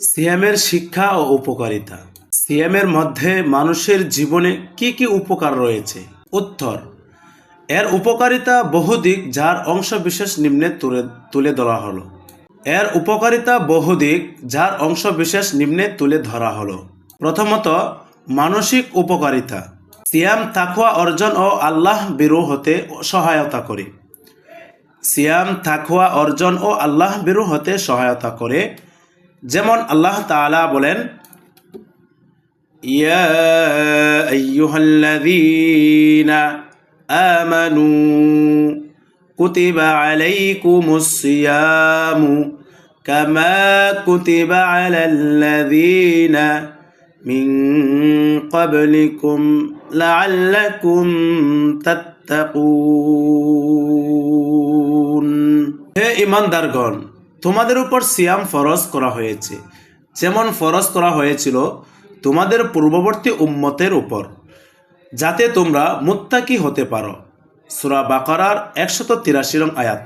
সিয়ামের শিক্ষা ও উপকারিতা। সিয়ামের মধ্যে মানুষের জীবনে কি কি উপকার রয়েছে? উত্তর, এর উপকারিতা বহুদিক যার অংশ বিশেষ নিম্নে তুলে তুলে ধরা হলো। এর উপকারিতা বহুদিক যার অংশ বিশেষ নিম্নে তুলে ধরা হলো। প্রথমত, মানসিক উপকারিতা। সিয়াম তাকুয়া অর্জন ও আল্লাহ বিরু হতে সহায়তা করে। সিয়াম তাকুয়া অর্জন ও আল্লাহ বিরু হতে সহায়তা করে। যেমন আল্লাহ তাআলা বলেন আমানু কুতিবা আলাইকুমুস সিয়ামু কামা কুতিবা আলাল্লাযীনা মিন ক্বাবলিকুম লাআল্লাকুম তাত্তাকুন। হে ইমানদারগণ তোমাদের উপর সিয়াম ফরজ করা হয়েছে। যেমন ফরজ করা হয়েছিল তোমাদের পূর্ববর্তী উম্মতের উপর, যাতে তোমরা মুত্তাকি হতে পারো। সুরা বাকারার একশত তিরাশি রং আয়াত।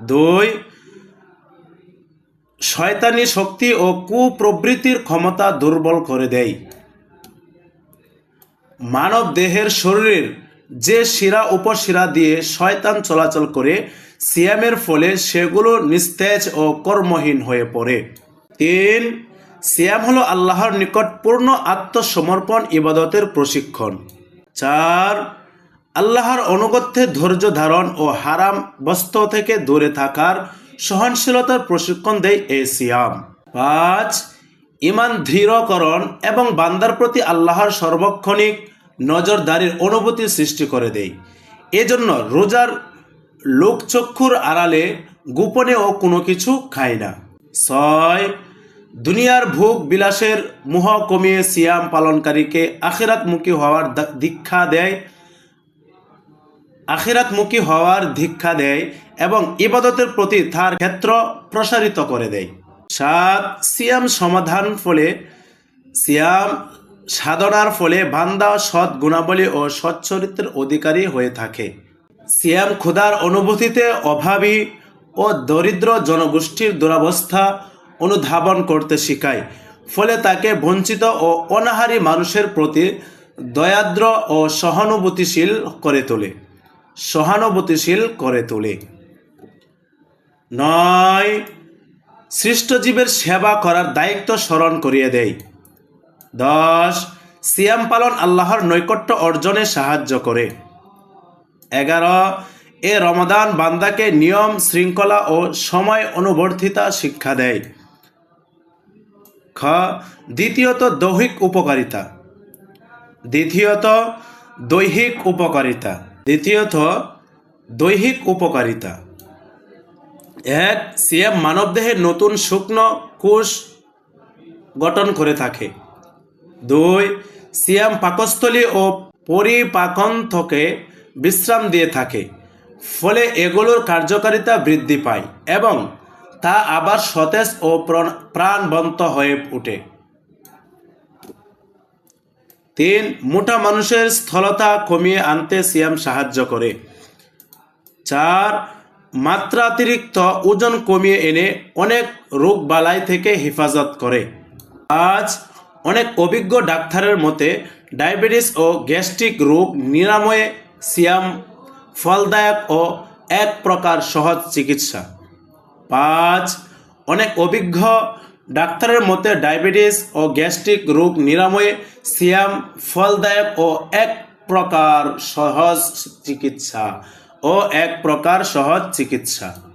দুই, শয়তানি শক্তি ও কুপ্রবৃত্তির ক্ষমতা দুর্বল করে দেয়। মানব দেহের শরীরের যে শিরা উপশিরা দিয়ে শয়তান চলাচল করে, সিয়ামের ফলে সেগুলো নিস্তেজ ও কর্মহীন হয়ে পড়ে। তিন, সিয়াম হলো আল্লাহর নিকট পূর্ণ আত্মসমর্পণ ইবাদতের প্রশিক্ষণ। চার, আল্লাহর অনুগত্যে ধৈর্য ধারণ ও হারাম বস্ত্র থেকে দূরে থাকার সহনশীলতার প্রশিক্ষণ দেয় এই সিয়াম। পাঁচ ইমান দৃঢ়করণ এবং বান্দার প্রতি আল্লাহর সর্বক্ষণিক নজরদারির অনুভূতি সৃষ্টি করে দেয়। এজন্য রোজার লোকচক্ষুর আড়ালে গোপনে ও কোনো কিছু খায় না। ছয়, দুনিয়ার ভোগ বিলাসের মোহ কমিয়ে সিয়াম পালনকারীকে আখেরাতমুখী হওয়ার দীক্ষা দেয় আখিরাতমুখী হওয়ার দীক্ষা দেয় এবং ইবাদতের প্রতি তার ক্ষেত্র প্রসারিত করে দেয়। সাত, সিয়াম সমাধান ফলে সিয়াম সাধনার ফলে বান্দা সৎ গুণাবলী ও সৎ চরিত্রের অধিকারী হয়ে থাকে। সিয়াম ক্ষুধার অনুভূতিতে অভাবী ও দরিদ্র জনগোষ্ঠীর দুরবস্থা অনুধাবন করতে শেখায়, ফলে তাকে বঞ্চিত ও অনাহারী মানুষের প্রতি দয়াদ্র ও সহানুভূতিশীল করে তোলে। সহানুভূতিশীল করে তোলে। নয় সৃষ্টজীবের সেবা করার দায়িত্ব স্মরণ করিয়ে দেয়। দশ, সিয়াম পালন আল্লাহর নৈকট্য অর্জনে সাহায্য করে। এগারো, এ রমাদান বান্দাকে নিয়ম, শৃঙ্খলা ও সময় অনুবর্তিতা শিক্ষা দেয়। খ, দ্বিতীয়ত দৈহিক উপকারিতা। দ্বিতীয়ত দৈহিক উপকারিতা। দ্বিতীয়ত দৈহিক উপকারিতা। এক, সিয়াম মানবদেহে নতুন শুকনো কোষ গঠন করে থাকে। দুই, সিয়াম পাকস্থলী ও পরিপাকন থেকে বিশ্রাম দিয়ে থাকে, ফলে এগুলোর কার্যকারিতা বৃদ্ধি পায় এবং তা আবার সতেজ ও প্রাণ- প্রাণবন্ত হয়ে ওঠে তিন, মোটা মানুষের স্থলতা কমিয়ে আনতে সিয়াম সাহায্য করে। চার, মাত্রাতিরিক্ত ওজন কমিয়ে এনে অনেক রোগ বালাই থেকে হেফাজত করে। পাঁচ অনেক অভিজ্ঞ ডাক্তারের মতে, ডায়াবেটিস ও গ্যাস্ট্রিক রোগ নিরাময়ে সিয়াম, ফলদায়ক ও এক প্রকার সহজ চিকিৎসা। পাঁচ, অনেক অভিজ্ঞ ডাক্তারের মতে, ডায়াবেটিস ও গ্যাস্ট্রিক রোগ নিরাময়ে সিয়াম, ফলদায়ক ও এক প্রকার সহজ চিকিৎসা ও এক প্রকার সহজ চিকিৎসা।